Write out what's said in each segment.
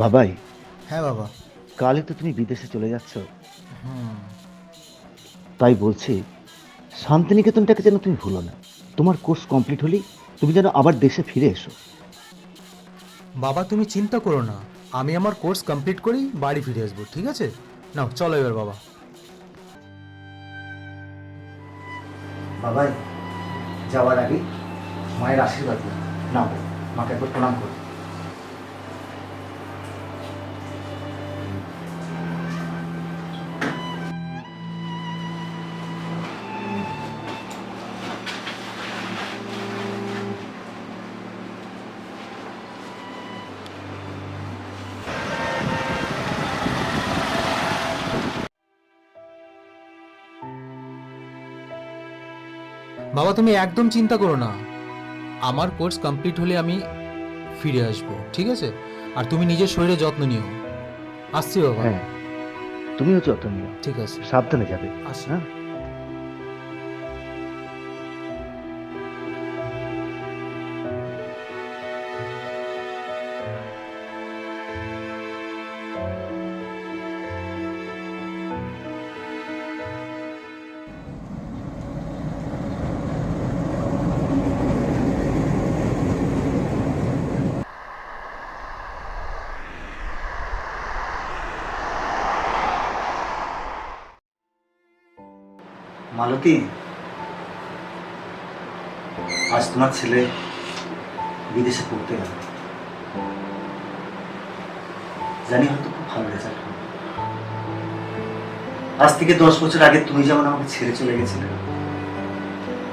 বাবাই। হ্যাঁ বাবা। কালই তো তুমি বিদেশে চলে যাচ্ছ। তাই বলছি শান্তিনিকেতনটাকে যেন তুমি ভুলো না। তোমার কোর্স কমপ্লিট হলেই তুমি যেন আবার দেশে ফিরে এসো। বাবা তুমি চিন্তা করো না। আমি আমার কোর্স কমপ্লিট করেই বাড়ি ফিরে আসব, ঠিক আছে? নাও, চলো এবার বাবা। বাবাই, যাওয়ার আগে মায়ের আশীর্বাদ নাও, মাকে একবার প্রণাম করো। বাবা তুমি একদম চিন্তা করো না। আমার কোর্স কমপ্লিট হলে আমি ফিরে আসব ঠিক আছে? আর তুমি নিজের শরীরে যত্ন নিও। আসছি বাবা। হ্যাঁ তুমিও যত্ন নিও। ঠিক আছে। সাবধানে যাবে। আসি মালতী আজ তোমার ছেলে বিদেশে পড়তে গেল। জানি হয়তো খুব ভালো রেজাল্ট হবে। আজ থেকে দশ বছর আগে তুমি যেমন আমাকে ছেড়ে চলে গেছিলে,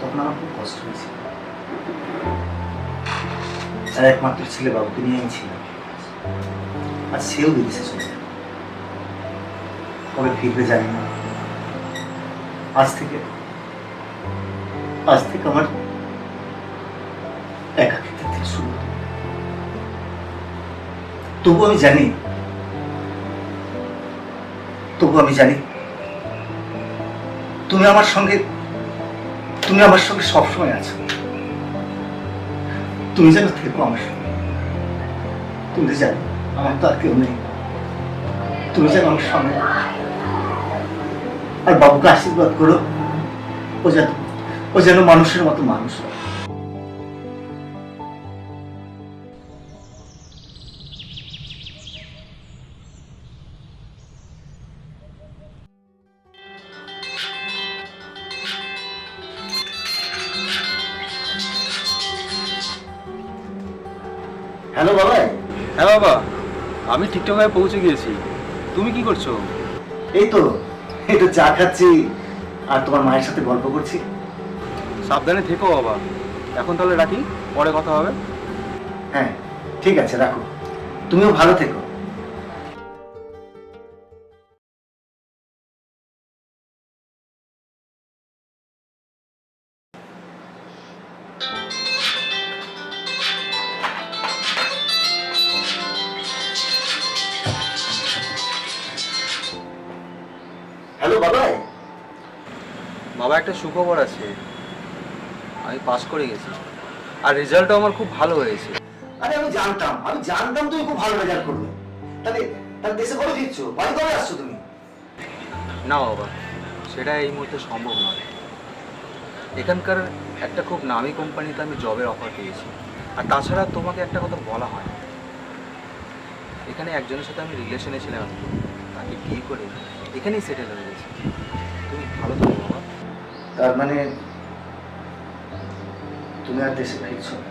তখন আমার খুব কষ্ট হয়েছিল। আর একমাত্র ছেলে বাবুকে নিয়ে আমি ছিলাম। আর সেও বিদেশে চলে কবে ফিরবে জানি না। আজ থেকে আজ থেকে আমার একাকিত্ব থেকে শুরু তবু আমি জানি, তবু আমি জানি, তুমি আমার সঙ্গে, তুমি আমার সঙ্গে সবসময় আছো। তুমি যেন থেকো আমার সঙ্গে। তুমি জানো, আমার তো আর কেউ নেই। তুমি যেন আমার সঙ্গে। আর বাবুকে আশীর্বাদ করো। ও যেন ও যেন মানুষের মতো মানুষ হয়। হ্যালো বাবাই হ্যাঁ বাবা আমি ঠিকঠাকভাবে পৌঁছে গিয়েছি। তুমি কি করছ? এই তো এই তো চা খাচ্ছি আর তোমার মায়ের সাথে গল্প করছি। সাবধানে থেকো বাবা। এখন তাহলে রাখি পরে কথা হবে। হ্যাঁ ঠিক আছে রাখো। তুমিও ভালো থেকো। বাবাই। বাবা একটা সুখবর আছে। আমি পাস করে গেছি। আর রেজাল্টও আমার খুব ভালো হয়েছে। আরে আমি জানতাম। আমি জানতাম তুমি খুব ভালো রেজাল্ট করবে তাহলে তাহলে দেশে কবে দিচ্ছ বাড়ি কবে আসছো তুমি? না বাবা সেটা এই মুহূর্তে সম্ভব নয়। এখানকার একটা খুব নামি কোম্পানিতে আমি জবের অফার পেয়েছি। আর তাছাড়া তোমাকে একটা কথা বলা হয়। এখানে একজনের সাথে আমি রিলেশনে ছিলাম। তাকে বিয়ে করে এখানেই সেটেল হয়ে গেছি। তুমি ভালো থাকো বাবা। তার মানে তুমি আর দেশে ফিরছো না?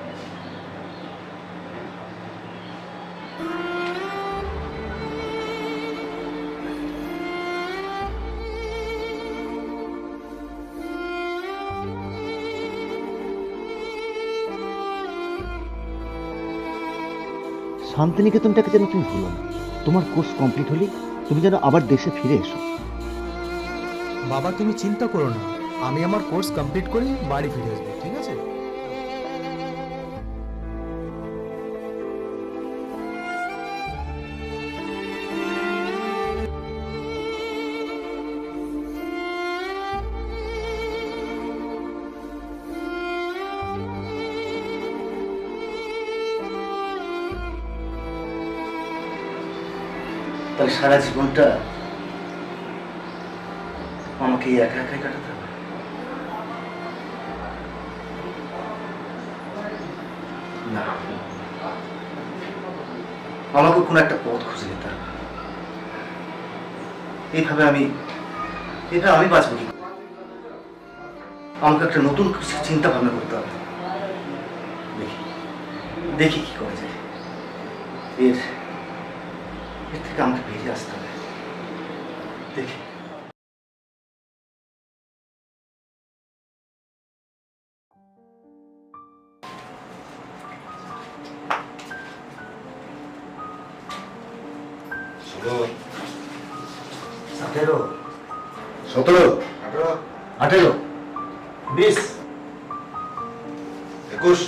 শান্তিনিকেতনটাকে যেন তুমি ভুলো না। তোমার কোর্স কমপ্লিট হলেই তুমি যেন আবার দেশে ফিরে এসো। বাবা, তুমি চিন্তা করো না। আমি আমার কোর্স কমপ্লিট করে বাড়ি ফিরে আসব, ঠিক আছে? তাহলে সারা জীবনটা আমাকে একা একাই কাটাতে হবে? না। আমাকে কোনো একটা পথ খুঁজে নিতে হবে। এইভাবে আমি এইভাবে আমি বাঁচবো কি? আমাকে একটা নতুন চিন্তা ভাবনা করতে হবে। দেখি। দেখি কি করা যায়। এর এর থেকে আমাকে বেরিয়ে আসতে হবে। দেখি। সতেরো। আঠেরো। আঠেরো। বিশ। একুশ।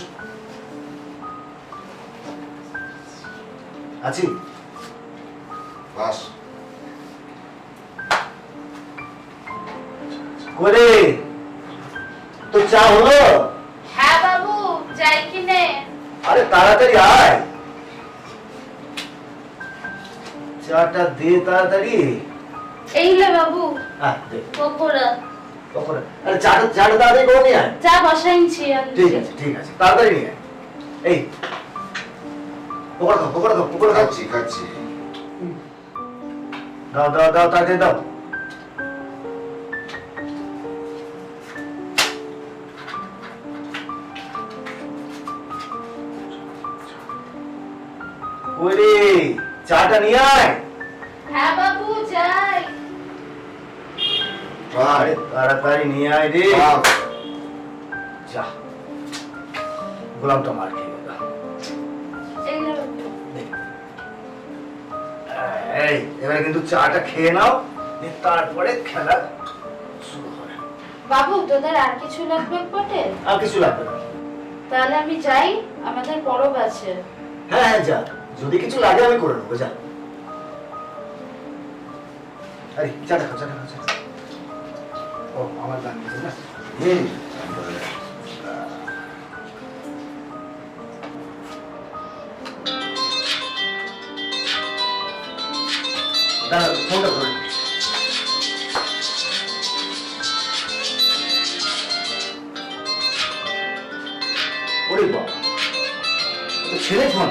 আছি করে তো চা হলো? হ্যাঁ বাবু যাই কিনে। আরে তাড়াতাড়ি আয়। চাটা দে তাড়াতাড়ি। এই লে বাবু হ্যাঁ দে। পকোড়া। কখন আরে চাটা চাটা তাড়াতাড়ি করে নিয়ে আয়। চা বসাইছি ঠিক আছে ঠিক আছে তাড়াতাড়ি নিয়ে এই পকড়া দাও পকড়া দাও পকড়া দাও খাচ্ছি খাচ্ছি। দাও দাও দাও তাড়াতাড়ি দাও। নিয়ে আয়। হ্যাঁ বাবু যাই। আরে তাড়াতাড়ি নিয়ে আয় রে। যা। গোলামটা মার খেয়ে এই এবারে কিন্তু চাটা খেয়ে নাও তারপরে খেলা শুরু হবে। বাবু তোদের আর কিছু লাগবে পটে? আর কিছু লাগবে না। তাহলে আমি যাই আমাদের পরব আছে। হ্যাঁ হ্যাঁ যা। যদি কিছু লাগে আমি করে নেব যা। আরে চাটা খাও চাটা খাও ও, আমার গান না? হুম। দাঁড়া ফোনটা নি। ওরে বাবা ছেলে ফোন?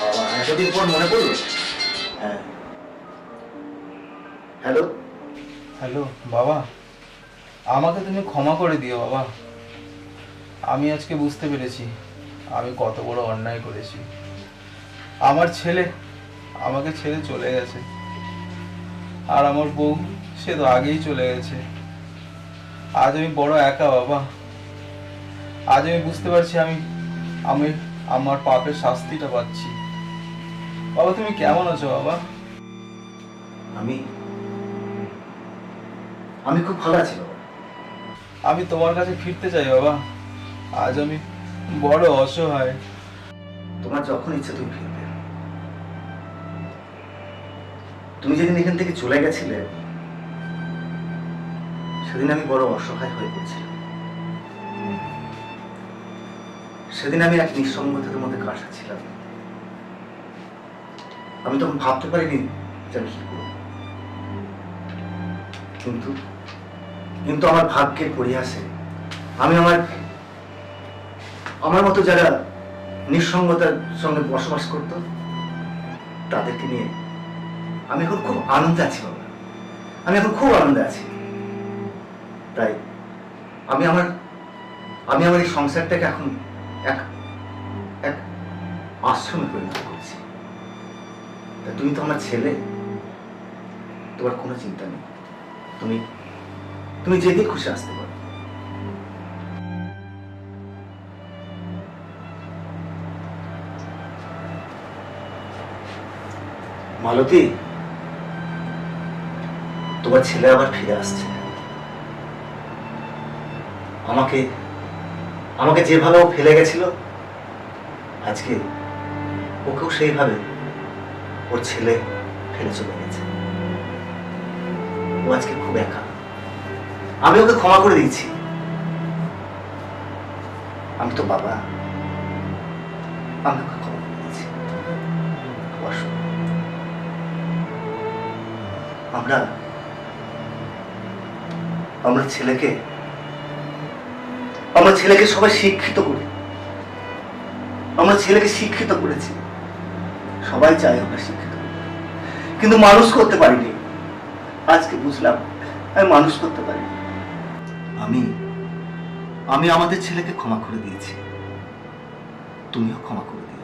বাবা, এতদিন পর মনে পড়ল? হ্যাঁ। হ্যালো? হ্যালো, বাবা। আমাকে তুমি ক্ষমা করে দিও, বাবা। আমি আজকে বুঝতে পেরেছি, আমি কত বড় অন্যায় করেছি। আমার ছেলে আমাকে ছেড়ে চলে গেছে। আর আমার বউ, সে তো আগেই চলে গেছে। আজ আমি বড় একা, বাবা। আজ আমি বুঝতে পারছি আমি আমি আমার পাপের শাস্তিটা পাচ্ছি। বাবা তুমি কেমন আছো বাবা? আমি আমি খুব ভালো আছি বাবা। আমি তোমার কাছে ফিরতে চাই বাবা। আজ আমি বড় অসহায়। তোমার যখন ইচ্ছে তুমি ফিরবে। তুমি যেদিন এখান থেকে চলে গেছিলে সেদিন আমি বড় অসহায় হয়ে পড়ছিলাম। সেদিন আমি এক নিঃসঙ্গতার মধ্যে কাটাচ্ছিলাম আমি তখন ভাবতে পারিনি যে আমি কি করব। কিন্তু কিন্তু আমার ভাগ্যের পরিহাসে আমি আমার আমার মতো যারা নিঃসঙ্গতার সঙ্গে বসবাস করত, তাদেরকে নিয়ে আমি এখন খুব আনন্দে আছি বাবা। আমি এখন খুব আনন্দে আছি। তাই আমি আমার আমি আমার এই সংসারটাকে এখন এক এক আশ্রমে পরিণত তুমি তো আমার ছেলে। তোমার কোনো চিন্তা নেই। তুমি তুমি যেদিন খুশি আসতে পারো। মালতী, তোমার ছেলে আবার ফিরে আসছে। আমাকে আমাকে যেভাবে ও ফেলে গেছিল, আজকে ওকেও সেইভাবে ওর ছেলে ফেলে চলে গেছে। ও আজকে খুব একা। আমি ওকে ক্ষমা করে দিয়েছি। আমি তো বাবা। আমি ওকে ক্ষমা করে দিয়েছি। আমরা আমরা ছেলেকে আমরা ছেলেকে সবাই শিক্ষিত করি। আমরা ছেলেকে শিক্ষিত করেছি। সবাই চায় আমরা শিক্ষিত কিন্তু মানুষ করতে পারিনি। আজকে বুঝলাম, আমি মানুষ করতে পারিনি। আমি আমি আমাদের ছেলেকে ক্ষমা করে দিয়েছি। তুমিও ক্ষমা করে দিও